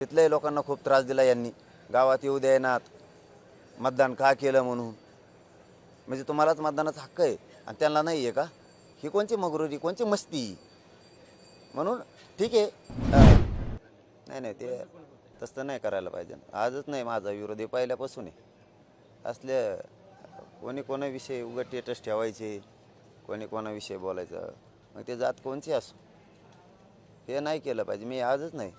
तिथल्याही लोकांना खूप त्रास दिला यांनी. गावात येऊ द्यायनात मतदान का केलं म्हणून? म्हणजे तुम्हालाच मतदानाचा हक्क आहे आणि त्यांना नाही आहे का? ही कोणची मगरुरी कोणची मस्ती म्हणून ठीक आहे. नाही नाही ते तसं नाही करायला पाहिजे. आजच नाही माझा विरोधी पहिल्यापासून आहे. असले कोणी कोणाविषयी उघड टेटस ठेवायचे कोणी कोणाविषयी बोलायचं. मग ते जात कोणची असो? हे नाही केलं पाहिजे. मी आजच नाही.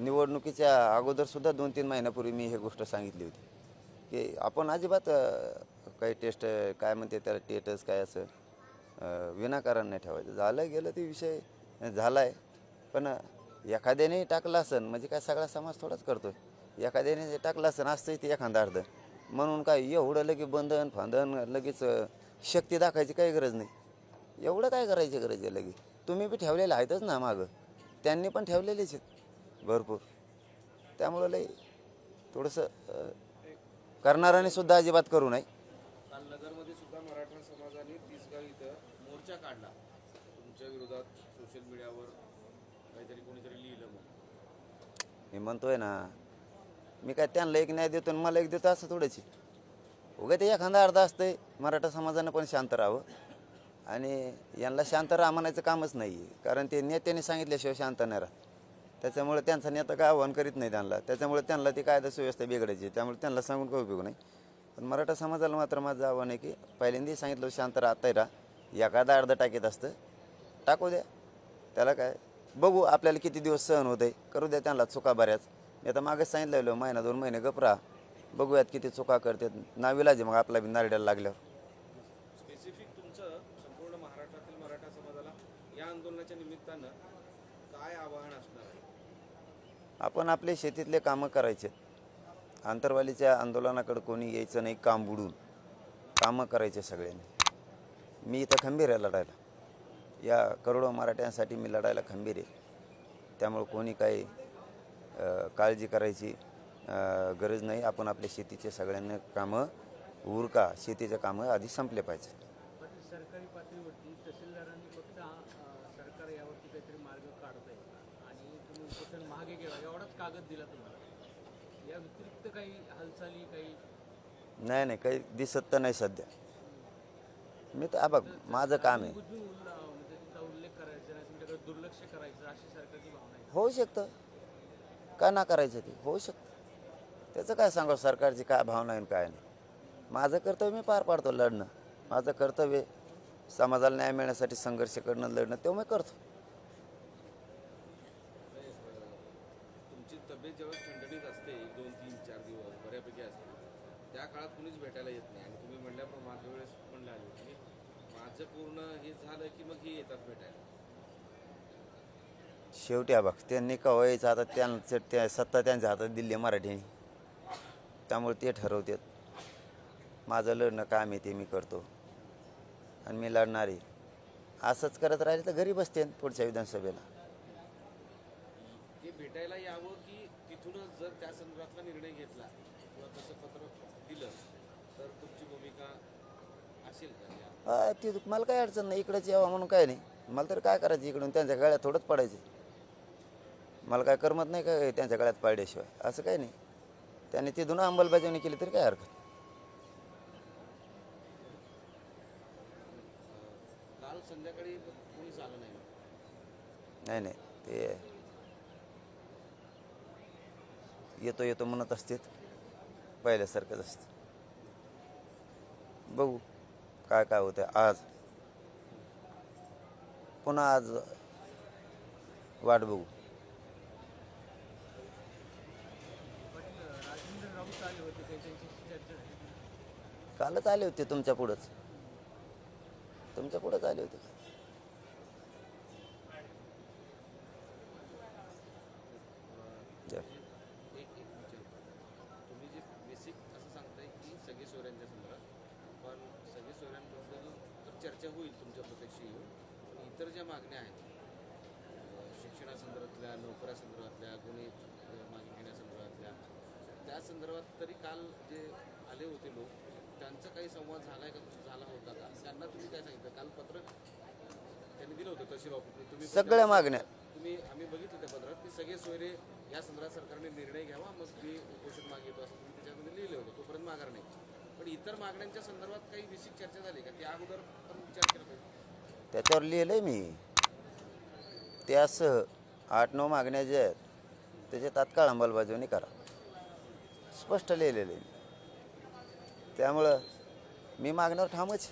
निवडणुकीच्या अगोदरसुद्धा दोन तीन महिन्यापूर्वी मी हे गोष्ट सांगितली होती. की आपण अजिबात काही टेस्ट काय म्हणते त्याला टेटस काय असं विनाकारण नाही ठेवायचं. झालं गेलं ते विषय झाला आहे पण एखाद्याने टाकला असन म्हणजे काय सगळा समाज थोडाच करतोय. एखाद्याने जे टाकला असन असतंय ते एखादा अर्ध. म्हणून काय एवढं लगे बंधन फांधन लगेच शक्ती दाखायची काही गरज नाही. एवढं काय करायची गरज आहे लगे तुम्ही बी ठेवलेलं आहेतच ना मागं. त्यांनी पण ठेवलेलेच आहेत. भरपूर. त्यामुळं लई थोडंसं अ, करणाऱ्याने सुद्धा अजिबात करू नये. काल नगरमध्ये सुद्धा मराठा समाजाने तिसगाव इथं मोर्चा काढला. तुमच्या विरोधात सोशल मीडियावर काहीतरी कोणीतरी लिहिलं मग मी म्हणतोय ना मी काय त्यांना एक न्याय देतो आणि मला एक देतो असं थोडंच. उगा ते एखादा अर्धा असतंय मराठा समाजानं पण शांत राहावं. आणि यांना शांत राहा म्हणायचं कामच नाही कारण ते नेत्याने सांगितल्याशिवाय शांत नाही राहत. त्याच्यामुळे त्यांचा नेता काय आव्हान करीत नाही त्यांना. त्याच्यामुळे त्यांना ती कायदा सुव्यवस्था बिघडायची. त्यामुळे त्यांना सांगून काही उपयोग नाही. पण मराठा समाजाला मात्र माझं आव्हान आहे की पहिल्यांदाही सांगितलं शांत राहताय राहा. एखादा अर्धा टाकीत असतं. टाकू द्या. त्याला काय? बघू आपल्याला किती दिवस सहन होत आहे करू द्या त्यांना चुका बऱ्याच. मी आता मागेच सांगितलेलं महिना दोन महिने गपरा बघूयात किती चुका करतात. नाविलाज आहे मग आपला बी नारड्याला लागल्यावर. स्पेसिफिक संपूर्ण महाराष्ट्रातील मराठा समाजाला या आंदोलनाच्या निमित्तानं काय आवाहन असणार आहे? आपण आपले शेतीतले कामं करायचे. आंतरवालीच्या आंदोलनाकडे कोणी यायचं नाही काम बुडून. कामं करायचे सगळ्यांनी. मी इथं खंबीर आहे लढायला. या करोडो मराठ्यांसाठी मी लढायला खंबीर आहे. त्यामुळं कोणी काही काळजी करायची गरज नाही. आपण आपल्या शेतीचे सगळ्यांना कामं उरका. शेतीचे कामं आधी संपले पाहिजेत पण सरकारी पातळीवरती तहसीलदारांनी फक्त हा, अ, सरकार यावरती काहीतरी मार्ग काढत आहे आणि तुम्ही उपोषण मागे घ्यावा एवढाच कागद दिला तुम्हाला. या व्यतिरिक्त काही हालचाली काही नाही नाही काही दिसत तर नाही सध्या. मी तर हा बघ माझं काम आहे. म्हणजे तिचा उल्लेख करायचा नाही तुमच्याकडे दुर्लक्ष करायचं अशी सरकारची भावना आहे. होऊ शकतं. का ना करायचं ते? होऊ शकतं. त्याचं काय सांगा सरकारची काय भावना आहे आणि काय नाही? माझं कर्तव्य मी पार पाडतो लढणं. माझं कर्तव्य समाजाला न्याय मिळण्यासाठी संघर्ष करणं लढणं ते मी करतो. भेटायला येत नाही. आणि तुम्ही म्हणल्याप्रमाणे मागच्या वेळेस म्हणलं आले की माझं पूर्ण हे झालं की मग हे येतात भेटायला. शेवटी हा बघ त्यांनी का यायचं आता त्यांचं त्या सत्ता त्यांच्या हातात दिली आहे मराठीने. त्यामुळे ते ठरवतात. माझं लढणं काम आहे ते मी करतो. आणि मी लढणार आहे. असंच करत राहिले तर घरी बसते पुढच्या विधानसभेला. भेटायला यावं की तिथूनच जर त्या संदर्भातला निर्णय घेतला किंवा तसं पत्र दिलं तर तुमची भूमिका असेल का हा ती मला काय अडचण नाही इकडेच यावं म्हणून काय नाही. मला तर काय करायचं इकडून? त्यांच्या गळ्यात थोडंच पडायचं. मला काय करमत नाही काय त्यांच्या गळ्यात पाडल्याशिवाय? असं काही नाही. त्यांनी तिथून अंमलबजावणी केली तरी काय हरकत काल संध्याकाळी कोणीच आलं नाही? नाही नाही. ते येतो येतो म्हणत असतात पहिल्यासारखंच असतं. बघू काय काय होतं आज. पुन्हा आज वाट बघू. कालच आले होते तुमच्या पुढंच. तुमच्या पुढंच आले होते या. एक एक विचार तुम्ही जे बेसिक असं सांगताय की सगळे सोयऱ्यांच्या संदर्भात पण सगळे सोयऱ्यांबद्दल तर चर्चा होईल तुमच्या प्रत्यक्ष येऊन पण इतर ज्या मागण्या आहेत अं, शिक्षणासंदर्भातल्या नोकऱ्यासंदर्भातल्या गुन्हे अं, मागे घेण्यासंदर्भातल्या त्या संदर्भात तरी काल जे आले होते लोक त्यांचा काही संवाद झालाय का झाला होता का त्यांना तुम्ही काय सांगितलं काल पत्र तुम्ही सगळ्या मागण्या. तुम्ही आम्ही बघितलं त्या पत्रात की सगळे सोयरे या संदर्भात सरकारने निर्णय घ्यावा मग मी उपोषण मागितो असं तुम्ही त्याच्यामध्ये लिहिलं होतं तोपर्यंत माघार नाही. पण इतर मागण्यांच्या संदर्भात काही विशिष्ट चर्चा झाली का? त्या अगोदर पण विचार केला पाहिजे. त्याच्यावर लिहिलं आहे मी. त्यासह आठ नऊ मागण्या ज्या आहेत त्याचे तात्काळ अंमलबजावणी करा. स्पष्ट लिहिलेलं आहे त्यामुळं मी मागण्यावर ठामच.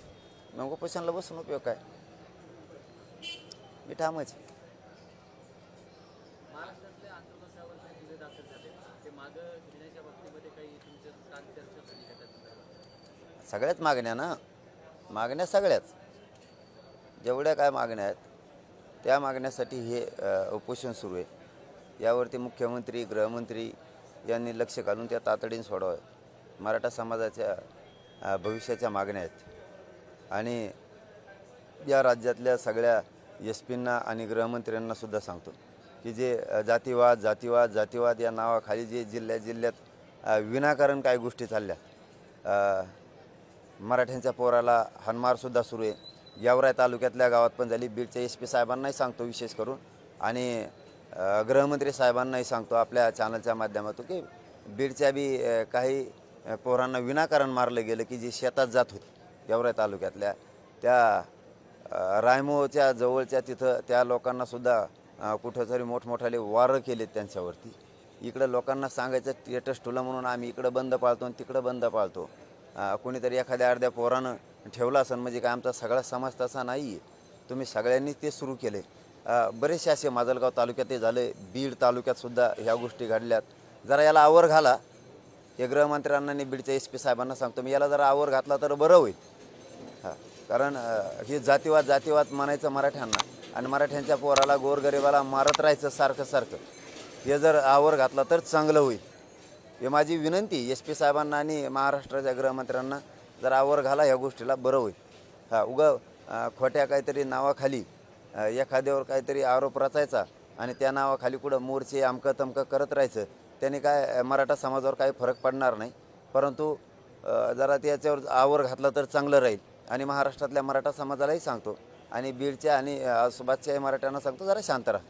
मग उपोषणाला बसून उपयोग काय? मी ठामच सगळ्याच मागण्या ना? मागण्या सगळ्याच. जेवढ्या काय मागण्या आहेत त्या मागण्यासाठी हे उपोषण सुरू आहे. यावरती मुख्यमंत्री गृहमंत्री यांनी लक्ष घालून त्या तातडीने सोडावं. मराठा समाजाच्या भविष्याच्या मागण्या आहेत. आणि या राज्यातल्या सगळ्या एस पींना आणि गृहमंत्र्यांना सुद्धा सांगतो की जे जातीवाद जातीवाद जातीवाद या नावाखाली जे जिल्ह्या जिल्ह्यात विनाकारण काही गोष्टी चालल्या. मराठ्यांच्या पोराला हनमारसुद्धा सुरू आहे. यावराय तालुक्यातल्या गावात पण झाली. बीडच्या एस पी साहेबांनाही सांगतो विशेष करून. आणि गृहमंत्री साहेबांनाही सांगतो आपल्या चॅनलच्या माध्यमातून की बीडच्या बी काही पोरांना विनाकारण मारलं गेलं की जे शेतात जात होती यावराय तालुक्यातल्या त्या रायमोच्या जवळच्या तिथं त्या लोकांनासुद्धा अ, कुठंतरी मोठमोठाले वारं केलेत त्यांच्यावरती. इकडं लोकांना सांगायचं स्टेटस ठुलं म्हणून आम्ही इकडं बंद पाळतो आणि तिकडं बंद पाळतो. कुणीतरी कोणीतरी एखाद्या अर्ध्या पोरानं ठेवला असेल म्हणजे काय आमचा सगळा समाज तसा नाही आहे तुम्ही सगळ्यांनी ते सुरू केले बरेचसे असे माजलगाव तालुक्यातही झाले बीड तालुक्यातसुद्धा ह्या गोष्टी घडल्यात. जरा याला आवर घाला. हे गृहमंत्र्यांना आणि बीडच्या एस पी साहेबांना सांगतो मी याला जरा आवर घातला तर बरं होईल. हां. कारण हे जातीवाद जातीवाद म्हणायचं मराठ्यांना. आणि मराठ्यांच्या पोराला गोरगरिबाला मारत राहायचं सारखं सारखं. हे जर आवर घातला तर चांगलं होईल. हे माझी विनंती एस पी साहेबांना आणि महाराष्ट्राच्या गृहमंत्र्यांना जर आवर घाला ह्या गोष्टीला बरं होईल. हा उगा खोट्या काहीतरी नावाखाली एखाद्यावर काहीतरी आरोप रचायचा आणि त्या नावाखाली कुठं मोर्चे आमकं तमकं करत राहायचं त्याने काय मराठा समाजावर काही फरक पडणार नाही. परंतु जरा त्याच्यावर आवर घातला तर चांगलं राहील. आणि महाराष्ट्रातल्या मराठा समाजालाही सांगतो. आणि बीडच्या आणि सुभाषच्याही मराठ्यांना सांगतो जरा शांत राहा.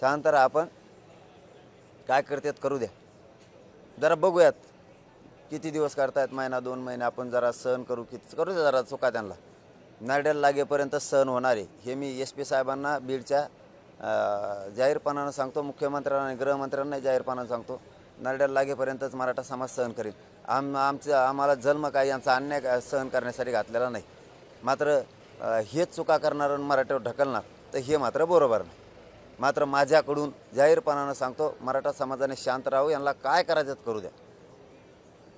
शांत राहा आपण. काय करतात करू द्या. जरा बघूयात किती दिवस करतायत महिना दोन महिने आपण जरा सहन करू किती करू द्या जरा चुका त्यांना. नारड्याला लागेपर्यंत सहन होणार आहे. हे मी एस पी साहेबांना बीडच्या जाहीरपणानं सांगतो मुख्यमंत्र्यांना आणि गृहमंत्र्यांनाही जाहीरपणानं सांगतो. नारड्याला लागेपर्यंतच मराठा समाज सहन करेल आम आमचं आम्हाला जन्म काय यांचा अन्याय सहन करण्यासाठी घातलेला नाही. मात्र हेच चुका करणार आणि मराठ्यावर ढकलणार तर हे मात्र बरोबर नाही. मात्र माझ्याकडून जाहीरपणानं सांगतो मराठा समाजाने शांत राहू यांना काय करायचं करू द्या.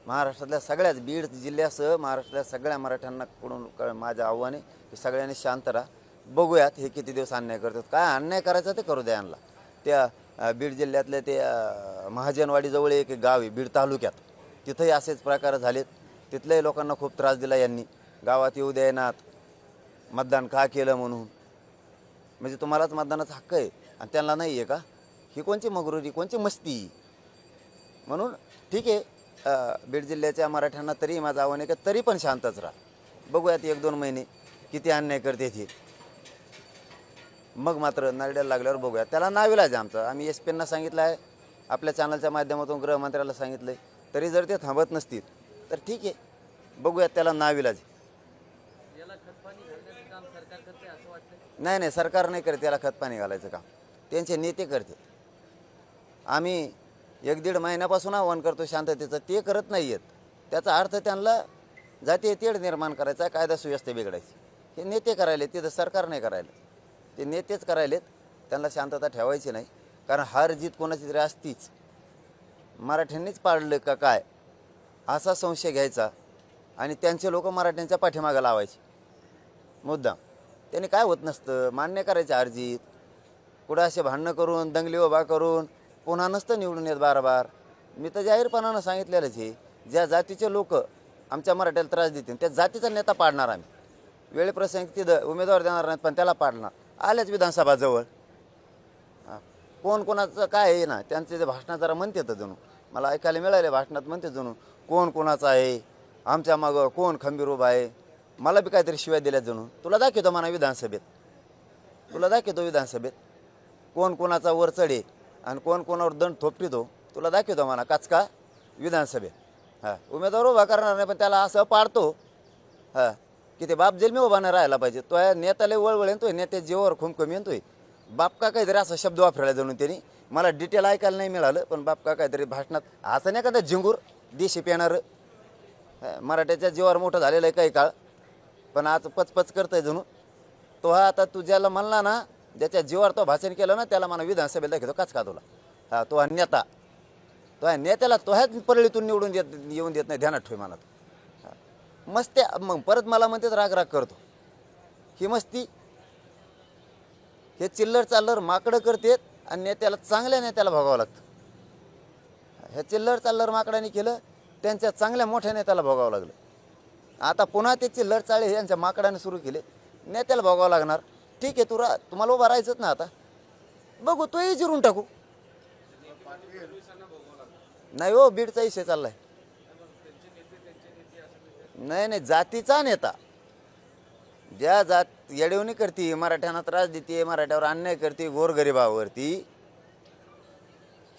महाराष्ट्रातल्या सगळ्याच बीड जिल्ह्यासह महाराष्ट्रातल्या सगळ्या मराठ्यांना कडून क- माझं आव्हान आहे की सगळ्यांनी शांत राहा. बघूयात हे किती दिवस अन्याय करतात. काय अन्याय करायचा ते करू द्या यांना. त्या बीड जिल्ह्यातल्या ते महाजनवाडीजवळ एक गाव आहे बीड तालुक्यात. तिथंही असेच प्रकार झालेत. तिथल्याही लोकांना खूप त्रास दिला यांनी. गावात येऊ देनात मतदान का केलं म्हणून. म्हणजे तुम्हालाच मतदानाचा हक्क आहे. आणि त्यांना नाही आहे का? ही कोणची मगरुरी कोणची मस्ती म्हणून ठीक आहे. बीड जिल्ह्याच्या मराठ्यांना तरी माझं आव्हान आहे का तरी पण शांतच राहा. बघूयात एक दोन महिने किती अन्याय करते ते. मग मात्र नरड्याला लागल्यावर बघूया त्याला नाविलाज आमचं. आम्ही एस पींना सांगितलं आहे. आपल्या चॅनलच्या माध्यमातून गृहमंत्र्याला सांगितलं आहे तरी जर ते थांबत नसतील तर ठीक आहे. बघूयात त्याला नाविलाज नाही नाही सरकार नाही करत त्याला खतपाणी घालायचं काम. त्यांचे नेते करते. आम्ही एक दीड महिन्यापासून आव्हान करतो शांततेचं ते करत नाही आहेत. त्याचा अर्थ त्यांना जातीय तेढ निर्माण करायचा कायदा सुव्यवस्था बिघडायची. हे नेते करायले तिथं सरकार नाही करायला. ते नेतेच करायलेत त्यांना शांतता ठेवायची नाही. कारण हार जीत कोणाची तरी असतीच. मराठ्यांनीच पाडलं का काय? असा संशय घ्यायचा आणि त्यांचे लोक मराठ्यांच्या पाठीमागं लावायचे. मुद्दाम. त्याने काय होत नसतं? मान्य करायचं अर्जित. कुठं असे भांडणं करून दंगली उभा करून पुन्हा नसतं निवडून येत बार बार मी तर जाहीरपणानं सांगितलेलंच हे ज्या जातीचे लोक आमच्या मराठ्याला त्रास देतील त्या जातीचा नेता पाडणार आम्ही. वेळेप्रसंगी तिथं उमेदवार देणार नाहीत पण त्याला पाडणार. आल्याच विधानसभाजवळ. कोण कोणाचं काय आहे ना त्यांचे जे भाषणात जरा म्हणते तर जणू. मला ऐकायला मिळाले भाषणात म्हणते जणू. कोण कोणाचं आहे? आमच्या मागं कोण खंबीर उभा आहे? मला बी काहीतरी शिवाय दिल्या जणू. तुला दाखवतो म्हणा विधानसभेत. तुला दाखवतो विधानसभेत. कोण कोणाचा वर चढे आणि कोण कोणावर दंड थोपटितो हो. तुला दाखवतो म्हणा काचका विधानसभेत. हां उमेदवार उभा करणार नाही पण त्याला असं पाडतो. हां की ते बाप जेलमी उभा नाही राहायला पाहिजे. तो या नेत्याला वळवळ येतोय नेत्या जीवावर येतो येतोय बापका काहीतरी असा शब्द वापरायला जाणून त्यांनी. मला डिटेल ऐकायला नाही मिळालं पण बाप का काहीतरी भाषणात असं नाही का त्या झिंगूर देशी पेणारं. मराठ्याच्या जीवावर मोठं झालेलं आहे काही काळ. पण आज पचपच करतंय जणू. तो हा आता तू ज्याला म्हणला ना ज्याच्या जीवावर तो भाषण केलं ना त्याला मला विधानसभेत दाखवतो काच का तुला? हा तो हा नेता. तो ह्या नेत्याला तो ह्याच परळीतून निवडून देत येऊन देत नाही ध्यानात ठेव मला मस्त मग परत मला म्हणतात राग राग करतो. ही मस्ती हे चिल्लर चाल्लर माकडं करतेत आणि नेत्याला चांगल्या नेत्याला भोगावं लागतं. हे चिल्लर चाल्लर माकडाने केलं त्यांच्या चांगल्या मोठ्या नेत्याला भोगावं लागलं. आता पुन्हा ते चिल्लर चाळे हे यांच्या माकडाने सुरू केले. नेत्याला भोगावं लागणार. ठीक आहे तू रा तुम्हाला उभा राहायचंच ना आता. बघू तोही जिरून टाकू. नाही हो बीडचा इशे चाललाय. नाही नाही जातीचा नेता. ज्या जात येडवणी करते मराठ्यांना त्रास देते मराठ्यावर अन्याय करते गोरगरिबावरती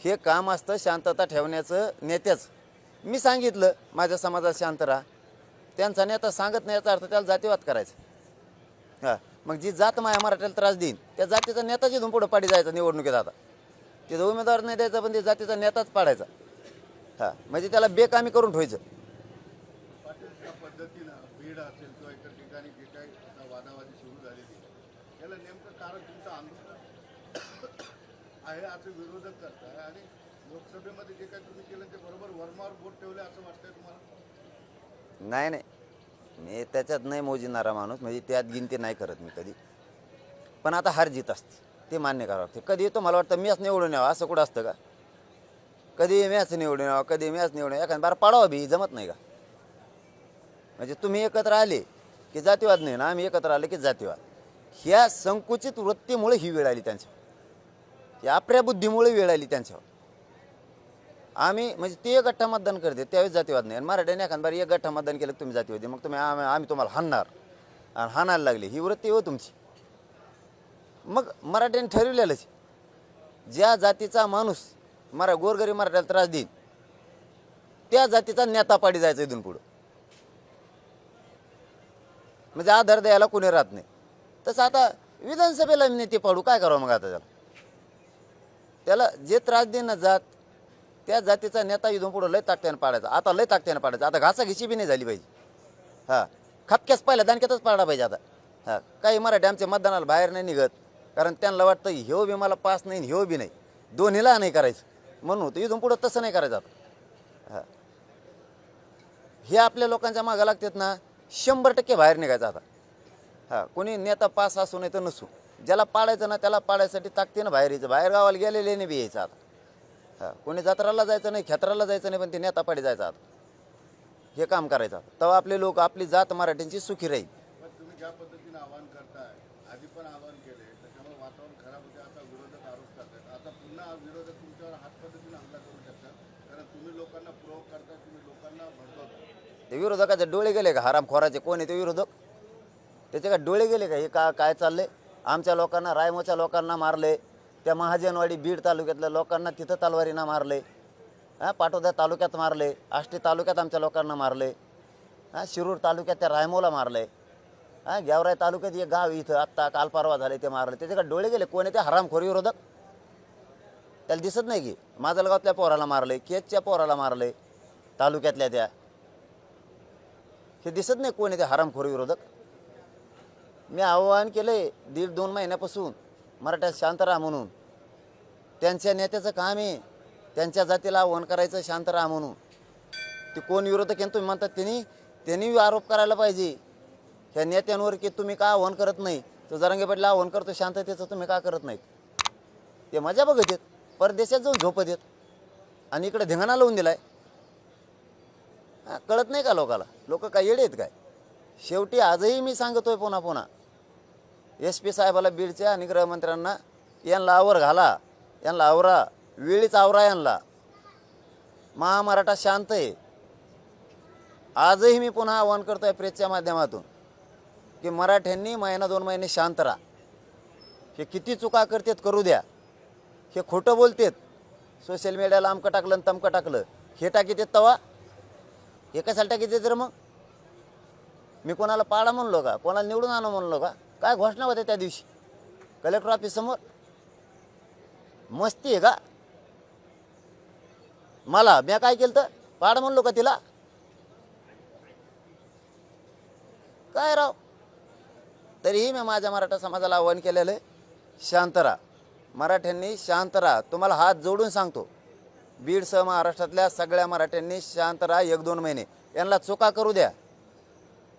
हे काम असतं शांतता ठेवण्याचं नेत्याचं. मी सांगितलं माझ्या समाजात शांत राहा. त्यांचा नेता सांगत नाही याचा अर्थ त्याला जातीवाद करायचा. हां मग जी जात माया मराठ्याला त्रास देईन त्या जातीचा नेताच इथून पुढं पाडी जायचा निवडणुकीत आता. तिथं उमेदवार नाही द्यायचा पण ते जातीचा नेताच पाडायचा. हां म्हणजे त्याला बेकामी करून ठेवायचं पाटील ज्या पद्धतीनं बीड असेल किंवा इतर ठिकाणी जे काही आता वादावादी सुरू झालेली आहे याला नेमकं कारण तुमचं आंदोलन आहे असं विरोधक करताय आणि लोकसभेमध्ये जे काही तुम्ही केलं ते बरोबर वरमावर बोट ठेवले असं वाटतंय तुम्हाला? नाही नाही. मी त्याच्यात नाही मोजिणारा माणूस. म्हणजे त्यात गिनती नाही करत मी कधी. पण आता हार जीत असते. ते मान्य करावं लागते. कधी येतो मला वाटतं मॅच निवडून यावं असं कुठं असतं का? कधी मॅच निवडून यावं कधी मॅच निवडून यावं. एखादा बारा पाडावा बी जमत नाही का? म्हणजे तुम्ही एकत्र आले की जातीवाद नाही ना? आम्ही एकत्र आले की जातीवाद. ह्या संकुचित वृत्तीमुळे ही वेळ आली त्यांची या आपल्या बुद्धीमुळे वेळ आली त्यांच्यावर. आम्ही म्हणजे ते गठ्ठा मतदान करते त्यावेळेस जातीवाद नाही. आणि मराठ्याने एखाद बारी एक गठ्ठा मतदान केलं तुम्ही जातीवादी मग तुम्ही आम्ही आम्ही तुम्हाला हाणणार. आणि हाणायला लागली. ही वृत्ती हो तुमची. मग मराठ्याने ठरवलेलंच. ज्या जातीचा माणूस मरा गोरगरीब मराठ्याला त्रास देईल त्या जातीचा नेता पाडी जायचा इथून पुढं. म्हणजे आधार द्यायला कोणी राहत नाही. तसं आता विधानसभेला नेते पाडू काय करावं मग आता त्याला? त्याला जे त्रास देईन जात त्या जातीचा नेता इथून पुढं लय ताकत्यानं पाडायचा. आता लय ताकत्यानं पाडायचा. आता घासाघिशी बी नाही झाली पाहिजे. हां. खपक्यास पहिल्या दानक्यातच पाडला पाहिजे आता. हां. काही मराठी आमच्या मतदानाला बाहेर नाही निघत. कारण त्यांना वाटतं ह्यो बी मला पास नाही ह्यो बी नाही. दोन्हीला नाही करायचं. म्हणून तर इथून पुढं तसं नाही करायचं आता. हां. हे आपल्या लोकांच्या मागं लागतात ना शंभर टक्के बाहेर निघायचं आता. हां. कोणी नेता पास असू नाही तर नसू. ज्याला पाडायचं ना त्याला पाडायसाठी ताकदीनं बाहेर यायचं. बाहेर गावाला गेलेले नाही बी यायचं आता. हां कोणी जत्राला जायचं नाही खेत्राला जायचं नाही पण ते नेता पाडी जायचं आता. हे काम करायचं आता. तेव्हा आपले लोक आपली जात मराठ्यांची सुखी राहील. पण तुम्ही ज्या पद्धतीनं आवाहन करताय आधी पण आवाहन केले त्याच्यामुळे वातावरण खराब होते असा विरोधक आरोप करतात आता पुन्हा विरोधक तुमच्यावर हाच पद्धतीनं हमला करू शकतात कारण तुम्ही लोकांना प्रोव करता तुम्ही लोकांना भडकवता ते विरोधकाचे डोळे गेले का? हरामखोराचे? कोण आहे ते विरोधक? त्याचे का डोळे गेले का? हे का काय चाललंय? आमच्या लोकांना रायमोच्या लोकांना मारले. त्या महाजनवाडी बीड तालुक्यातल्या लोकांना तिथं तलवारीनं मारले. हां पाटोदा तालुक्यात मारले. आष्टी तालुक्यात आमच्या लोकांना मारले. हां शिरूर तालुक्यात त्या रायमोला मारले. हां गेवराई तालुक्यात एक गाव इथं आत्ता काल परवा झाले ते मारले. त्याच्याकडे का डोळे गेले? कोण आहे ते? हरामखोरी विरोधक. त्याला दिसत नाही की. माजलगावातल्या पोराला मारले केजच्या पोराला मारले तालुक्यातल्या त्या. हे दिसत नाही कोण आहे ते? हरामखोरी विरोधक. मी आवाहन केलं आहे दीड दोन महिन्यापासून मराठ्यात शांत राहा म्हणून. त्यांच्या नेत्याचं काम आहे. त्यांच्या जातीला आव्हान करायचं शांत राहा म्हणून. ते कोण विरोधक आहे तुम्ही म्हणतात त्यांनी त्यांनी आरोप करायला पाहिजे. ह्या नेत्यांवर की तुम्ही का आव्हान करत नाही? तो जरांगे पाटील आव्हान करतो शांततेचं तुम्ही का करत नाहीत? ते मजा बघत आहेत. परदेशात जाऊन झोपत येत आणि इकडे धिंगाणा लावून दिलाय. आहे कळत नाही का लोकाला? लोक काय येडे आहेत काय? शेवटी आजही मी सांगतोय पुन्हा पुन्हा. एस पी साहेबाला बीडच्या आणि गृहमंत्र्यांना यांना आवर घाला यांना आवरा वेळीच आवरा यांना. महामराठा शांत आहे. आजही मी पुन्हा आवाहन करतोय प्रेसच्या माध्यमातून की मराठ्यांनी महिना दोन महिने शांत राहा. हे किती चुका करतात करू द्या. हे खोटं बोलतेत. सोशल मीडियाला आमकं टाकलं आणि तमकं टाकलं. हे टाकीत देत तवा? हे कशाला टाकी देत तर मग? मी कोणाला पाडा म्हणलो का? कोणाला निवडून आणू म्हणलो का? काय घोषणा होत्या त्या दिवशी? कलेक्टर ऑफिस समोर? मस्ती आहे का? मला मी काय केलं तर? पाडा म्हणलो का तिला? काय राव? तरीही मी माझ्या मराठा समाजाला आव्हान केलेलं आहे. शांत राहा. मराठ्यांनी शांत राहा. तुम्हाला हात जोडून सांगतो. बीडसह महाराष्ट्रातल्या सगळ्या मराठ्यांनी शांत राहा एक दोन महिने. यांना चुका करू द्या.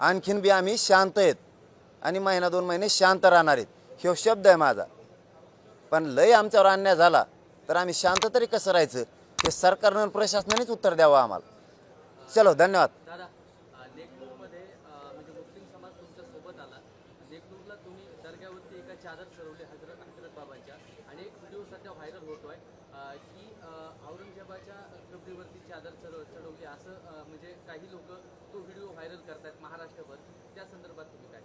आणखीन बी आम्ही शांत आहेत. आणि महिना दोन महिने शांत राहणार आहेत. ह्यो शब्द आहे माझा. पण लय आमच्यावर अन्याय झाला तर आम्ही शांत तरी कसं राहायचं? हे सरकारनं प्रशासनानेच उत्तर द्यावं आम्हाला. चलो धन्यवाद. की औरंगजेबाच्या कबरीवरती चादर चढवली. असं म्हणजे काही लोक तो व्हिडिओ व्हायरल करतायत महाराष्ट्रभर. त्या संदर्भात तुम्ही काय?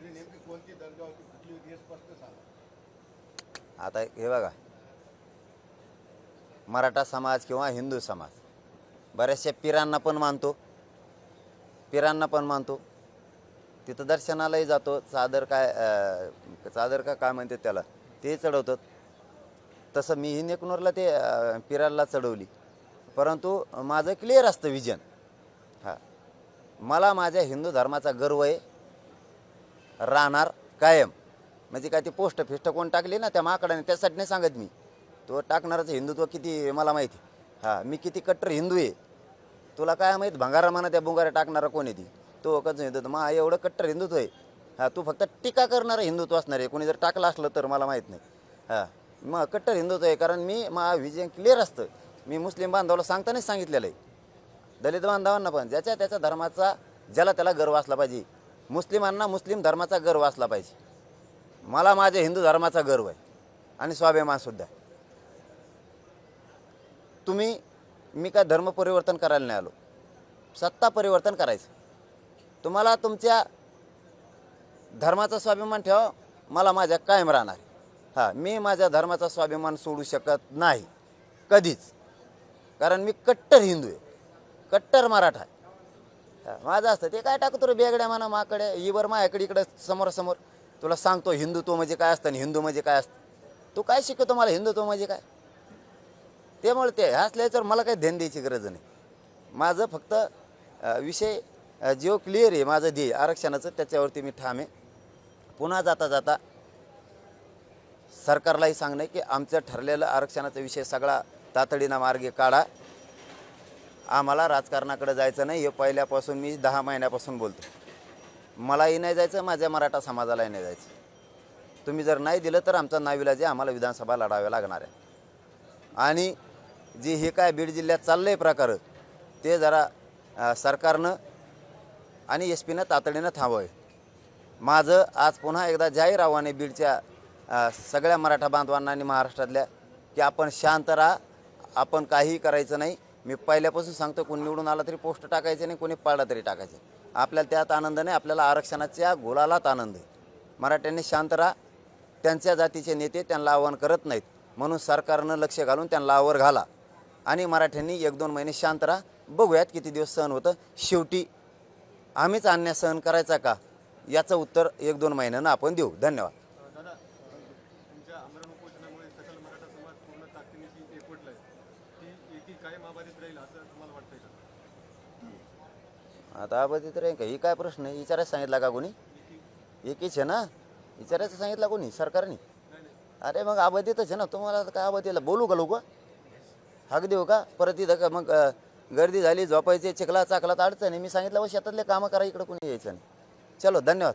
आणि नेमकी कोणती दर्गा होती कुठली होती हे स्पष्ट सांगा. आता हे बघा. मराठा समाज किंवा हिंदू समाज बऱ्याचशा पिरांना पण मानतो. पिरांना पण मानतो. तिथं दर्शनालाही जातो. चादर काय अं, चादर का काय म्हणते त्याला ते चढवतात. तसं मीही नेकनूरला ते अं, पिराला चढवली. परंतु माझं क्लिअर असतं विजन हां. मला माझ्या हिंदू धर्माचा गर्व आहे. राहणार कायम. म्हणजे काय ती पोस्ट फिस्ट कोण टाकली ना त्या माकडाने त्यासाठी नाही सांगत मी. तो टाकणाराचं हिंदुत्व किती मला माहिती. हां मी किती कट्टर हिंदू आहे. तुला काय माहीत भंगारा म्हणा त्या बुंगारा टाकणारा कोण आहे ती? तो कसं हिंदुत्व मा एवढं कट्टर हिंदुत्व आहे. हां तू फक्त टीका करणारं हिंदुत्व असणार आहे. कोणी जर टाकलं असलं तर मला माहीत नाही. हां मग कट्टर हिंदुत्व आहे. कारण मी मा विजय क्लिअर असतं. मी मुस्लिम बांधवाला सांगतानाच सांगितलेलं आहे. दलित बांधवांना पण ज्याच्या त्याच्या धर्माचा ज्याला त्याला गर्व असला पाहिजे. मुस्लिमांना मुस्लिम धर्माचा गर्व असला पाहिजे. मला माझ्या हिंदू धर्माचा गर्व आहे. आणि स्वाभिमानसुद्धा तुम्ही मी काय धर्म परिवर्तन करायला नाही आलो. सत्ता परिवर्तन करायचं. तुम्हाला तुमच्या धर्माचा स्वाभिमान ठेवा. मला माझ्या कायम राहणार आहे. हां मी माझ्या धर्माचा स्वाभिमान सोडू शकत नाही. कधीच. कारण मी कट्टर हिंदू आहे. कट्टर मराठा माझं असतं. ते काय टाकतो रे बेगड्या म्हणा माकडे? इवर माझ्याकडे इकडं समोर समोर. तुला सांगतो हिंदुत्व म्हणजे काय असतं आणि हिंदू म्हणजे काय असतं? तू काय शिकवतो मला हिंदुत्व म्हणजे काय? त्यामुळे ते हसल्याचं मला काही ध्यान द्यायची गरज नाही. माझं फक्त विषय अ, जो क्लिअर आहे माझं ध्येय आरक्षणाचं त्याच्यावरती मी ठाम आहे. पुन्हा जाता जाता सरकारलाही सांगणं की आमचं ठरलेलं आरक्षणाचा विषय सगळा तातडीनं मार्गे काढा. आम्हाला राजकारणाकडे जायचं नाही. हे पहिल्यापासून मी दहा महिन्यापासून बोलतो. मलाही नाही जायचं माझ्या मराठा समाजालाही नाही जायचं. तुम्ही जर नाही दिलं तर आमचा नाविलाजी आम्हाला विधानसभा लढाव्या लागणार आहे. आणि जे हे काय बीड जिल्ह्यात चाललं आहे प्रकार ते जरा सरकारनं आणि एस पीनं तातडीनं थांबवावे. माझं आज पुन्हा एकदा जाहीर आव्हाने बीडच्या सगळ्या मराठा बांधवांना आणि महाराष्ट्रातल्या की आपण शांत राहा आपण काहीही करायचं नाही. मी पहिल्यापासून सांगतो कोणी निवडून आला तरी पोस्ट टाकायचे नाही कोणी पाळला तरी टाकायचे. आपल्याला त्यात आनंद नाही आपल्याला आरक्षणाच्या गुलालात आनंद आहे. मराठ्यांनी शांत राहा. त्यांच्या जातीचे नेते त्यांना आव्हान करत नाहीत. म्हणून सरकारनं लक्ष घालून त्यांना आवर घाला. आणि मराठ्यांनी एक दोन महिने शांत राहा. बघूयात किती दिवस सहन होतं. शेवटी आम्हीच अन्याय सहन करायचा का? याचं उत्तर एक दोन महिन्यानं आपण देऊ. धन्यवाद दादा तुमच्या आमरण उपोषणामुळे सकल मराठा समाज पूर्ण ताकदीनिशी एकवटलाय ती एकी कायम आबाधित राहील असं तुम्हाला वाटतंय का आता अबाधित तर का? ही काय प्रश्न आहे? विचारायचं सांगितला का कोणी? एकीच आहे ना? विचारायचं सांगितलं कोणी? सरकारने? अरे मग अबाधितच आहे ना? तुम्हाला काय अबाधितला बोलू का लोक? हाक देऊ का? परत इथं का मग गर्दी झाली झोपायची चिखला चाकला तर अडचण आहे. मी सांगितलं व शेतातले कामं करा इकडं कोणी यायचं नाही. चलो धन्यवाद.